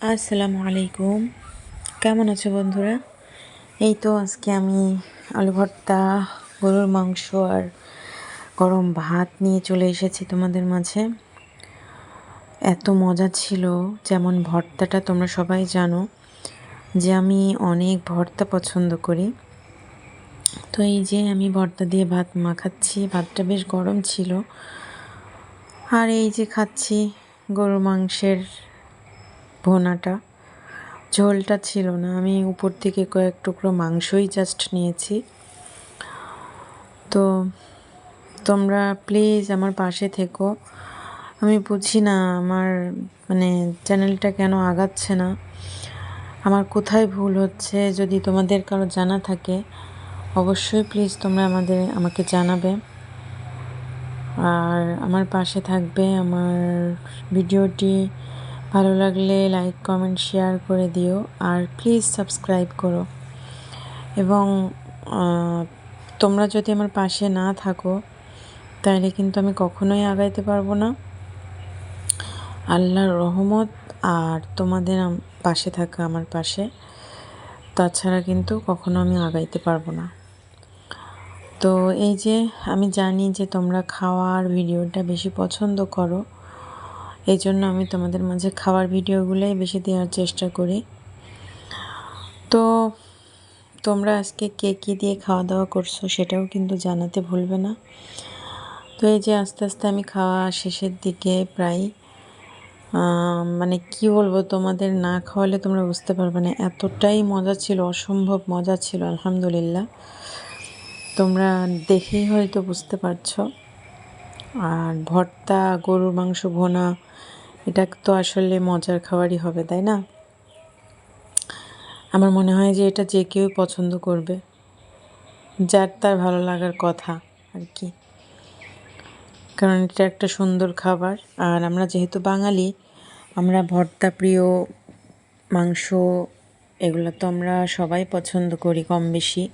আসসালামু আলাইকুম। কেমন আছো বন্ধুরা? এই তো আজকে আমি আলু ভর্তা, গরুর মাংস আর গরম ভাত নিয়ে চলে এসেছি তোমাদের মাঝে। এত মজা ছিল, যেমন ভর্তাটা তোমরা সবাই জানো, যে আমি অনেক ভর্তা পছন্দ করি। তো এই যে আমি ভর্তা দিয়ে ভাত মাখাচ্ছি, ভাতটা বেশ গরম ছিল। আর এই যে খাচ্ছি গরুর মাংসের ভোনাটা। ঝোলটা ছিল না। আমি উপর থেকে কয়েক টুকরো মাংসই জাস্ট নিয়েছি। তো তোমরা প্লিজ আমার পাশে থেকো। আমি বুঝি না আমার মানে চ্যানেলটা কেন আগাচ্ছে না। আমার কোথায় ভুল হচ্ছে? যদি তোমাদের কারও জানা থাকে, অবশ্যই প্লিজ তোমরা আমাদের, আমাকে জানাবে। আর আমার পাশে থাকবে আমার ভিডিওটি ভালো লাগলে লাইক কমেন্ট শেয়ার করে দিও আর প্লিজ সাবস্ক্রাইব করো। এবং তোমরা যদি আমার পাশে না থাকো, তাহলে কিন্তু আমি কখনোই আগাইতে পারব না। আল্লাহর রহমত আর তোমাদের পাশে থাকা আমার পাশে, তাছাড়া কিন্তু কখনো আমি আগাইতে পারব না। তো এই যে আমি জানি যে তোমরা খাওয়ার ভিডিওটা বেশি পছন্দ করো এই জন্য আমি তোমাদের মাঝে খাওয়ার ভিডিওগুলোই বেশি দেওয়ার চেষ্টা করি। তো তোমরা আজকে কে কী দিয়ে খাওয়া দাওয়া করছ সেটাও কিন্তু জানাতে ভুলবে না। তো এই যে আস্তে আস্তে আমি খাওয়া শেষের দিকে প্রায় মানে কি বলব তোমাদের না খাওয়ালে তোমরা বুঝতে পারবে না। এতটাই মজা ছিল, অসম্ভব মজা ছিল, আলহামদুলিল্লাহ। তোমরা দেখেই হয়তো বুঝতে পারছ। আর ভর্তা, গরুর মাংস ভোনা, এটা তো আসলে মজার খাবারই হবে, তাই না? আমার মনে হয় যে এটা যে কেউ পছন্দ করবে, যার তার ভালো লাগার কথা আর কি। কারণ এটা একটা সুন্দর খাবার, আর আমরা যেহেতু বাঙালি, আমরা ভর্তা প্রিয়, মাংস, এগুলো তো আমরা সবাই পছন্দ করি কম বেশি।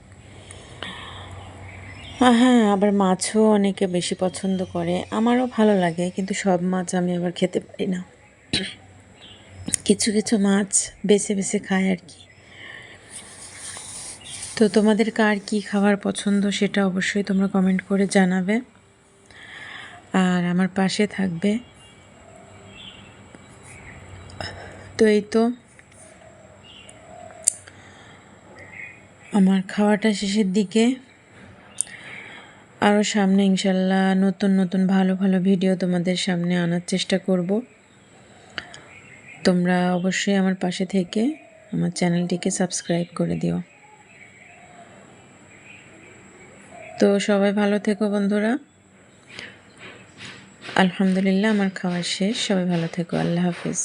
হ্যাঁ আবার মাছও অনেকে বেশি পছন্দ করে। আমারও ভালো লাগে, কিন্তু সব মাছ আমি আবার খেতে পারি না। কিছু কিছু মাছ বেছে বেছে খায় আর কি। তো তোমাদের কার কি খাবার পছন্দ সেটা অবশ্যই তোমরা কমেন্ট করে জানাবে। আর আমার পাশে থাকবে। তো এই তো। আমার খাওয়াটা শেষের দিকে। আরও সামনে ইনশাল্লাহ নতুন নতুন ভালো ভালো ভিডিও তোমাদের সামনে আনার চেষ্টা করব। তোমরা অবশ্যই আমার পাশে থেকে আমার চ্যানেলটিকে সাবস্ক্রাইব করে দিও। তো সবাই ভালো থেকো বন্ধুরা। আলহামদুলিল্লাহ আমার খাওয়া শেষ। সবাই ভালো থেকো। আল্লাহ হাফিজ।